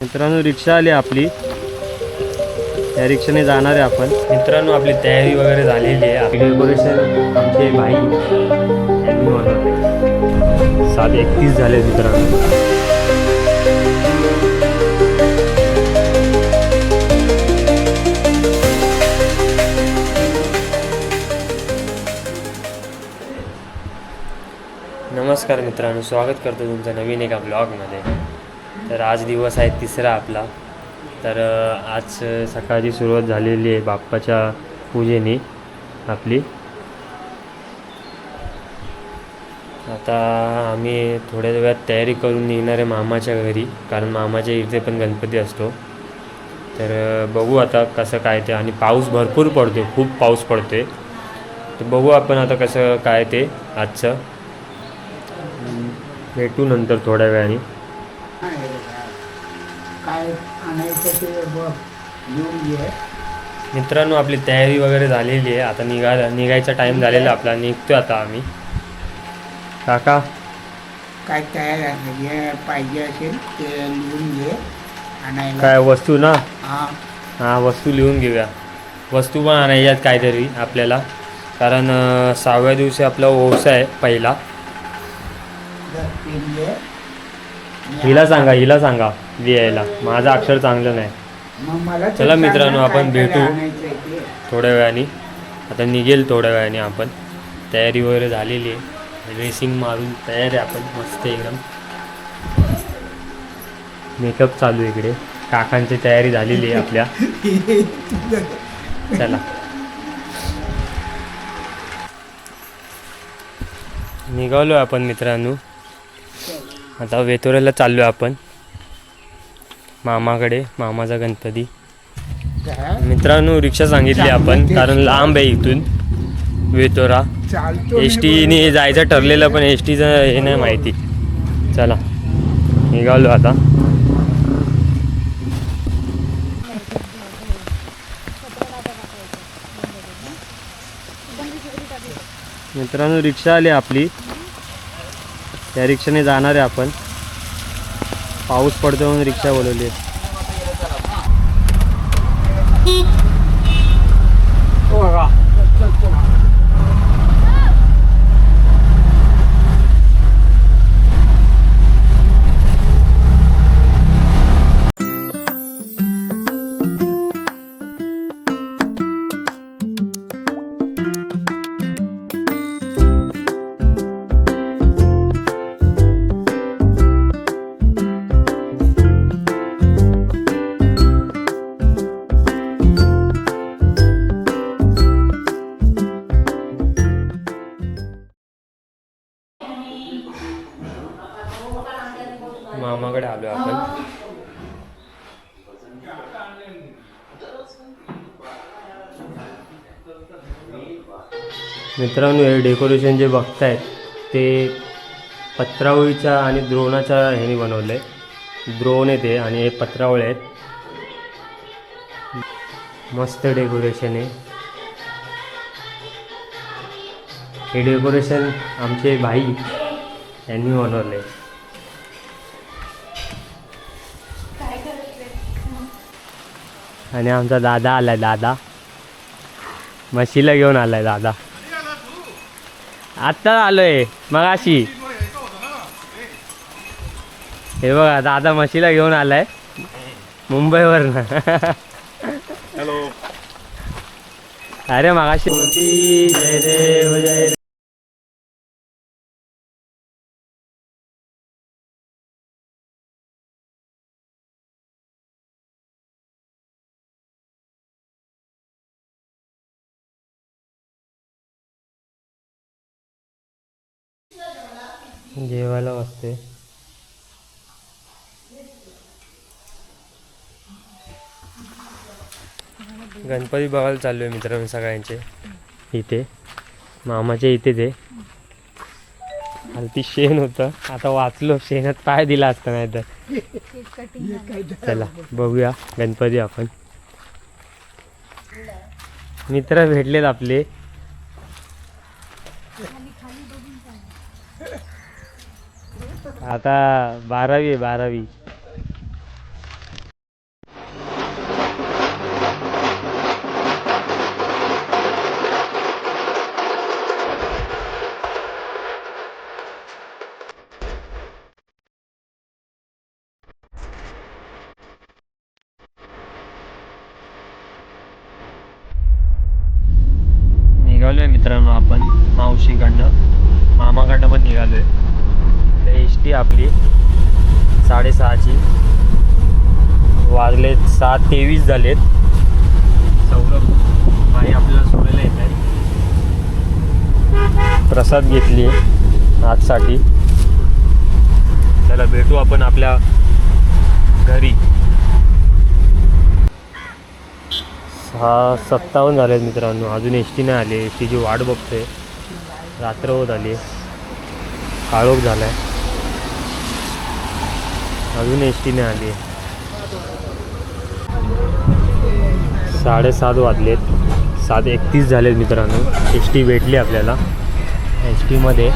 मित्रांनो रिक्षा आली आपली. त्या रिक्षाने जाणार आहे आपण. मित्रांनो आपली तयारी वगैरे झालेली आहे. डेकोरेशन आमचे भाई. यांनी सात एकतीस झाले मित्रांनो. नमस्कार मित्रांनो स्वागत करतो तुमचं नवीन एका ब्लॉगमध्ये तर आज दिवस आहे तिसरा आपला. तर आज सकाळची सुरुवात झालेली आहे बाप्पाच्या पूजेने आपली. आता आम्ही थोड्या वेळात तयारी करून निघणार आहे मामाच्या घरी कारण मामाच्या इथे पण गणपती असतो. तर बघू आता कसं काय ते. आणि पाऊस भरपूर पडतो खूप पाऊस पडतोय. तर बघू आपण आता कसं काय ते आजचं. भेटू नंतर थोड्या वेळाने. काय आणायचं ते बघ. घेऊन घे. मित्रांनो आपली तयारी वगैरे झालेली आहे. आता निघा निघायचा टाईम झालेला आपला. निघतो आता आम्ही. काका? काय तयार आहे? जे पाहिजे असेल ते लिहून घे. आणायला. काय वस्तू ना? हा. हां वस्तू लिहून घेऊया. वस्तू पण आणायच्यात काहीतरी आपल्याला. कारण सहाव्या दिवशी आपला ओवसा आहे पहिला. हिला सांगा हिला सांगा लिहायला. माझं अक्षर चांगलं नाही. चला मित्रांनो, आपण भेटू. थोड्या वेळाने. आता निघेल थोड्या वेळाने आपण. तयारी वगैरे झालेली आहे. रेसिंग मारून तयार आहे आपण मस्त एकदम. मेकअप चालू आहे इकडे. काकांची तयारी झालेली आहे आपल्या. चला. निघालो आपण मित्रांनो. आता वेतोऱ्याला चाललो आपण. मामाकडे मामाचा गणपती? मित्रांनो रिक्षा सांगितली आपण कारण लांब आहे इथून. वेतोरा. एस टीने जायचं ठरलेलं पण एस टीचं हे नाही माहिती. चला निघालो आता. मित्रांनो रिक्षा आली आपली. त्या रिक्षाने जाणार आहे आपण. पाऊस पडतो म्हणून रिक्षा बोलवली आहे. मामाकडे आलो आपण. मित्रांनो हे डेकोरेशन जे बघतायत ते पत्रावळीच्या आणि द्रोणाच्या ह्याने बनवलं आहे द्रोण आहे ते आणि हे पत्रावळे आहेत. मस्त डेकोरेशन आहे. हे डेकोरेशन आमचे भाई यांनी बनवलं आहे आणि आमचा दादा आलाय दादा. म्हशीला घेऊन आलाय दादा. आत्ता आलोय मग अशी हे बघा दादा म्हशीला घेऊन आलाय मुंबईवरनं. हॅलो. अरे मगाशी. जेवायला वाजते गणपती बघायला चाललो आहे मित्रांनो सगळ्यांचे. इथे. मामाच्या इथे ते हलती शेण होतं. आता वाचलो शेणात पाय दिला असता नाही तर चला बघूया गणपती आपण. मित्र भेटलेत आपले. आता बारावी आहे बारावी. निघालो आहे मित्रांनो आपण मावशीकडनं. मामाकडनं पण निघालो आहे एस टी आपली. साडेसहाची. वाजले सात तेवीस झालेत. सौरभ भाई आपल्याला सोडायला येत आहे प्रसाद घेतली आजसाठी. त्याला भेटू आपण आपल्या घरी. हा सत्तावन्न झाले आहेत मित्रांनो. अजून एस टी नाही आली. एस टीची वाट बघतोय. रात्र होत आली काळोख झाला आहे अजून एस टी नाही आली. साडेसात वाजलेत. सात एकतीस झालेत मित्रांनो. एस टी भेटली आपल्याला. एस टीमध्ये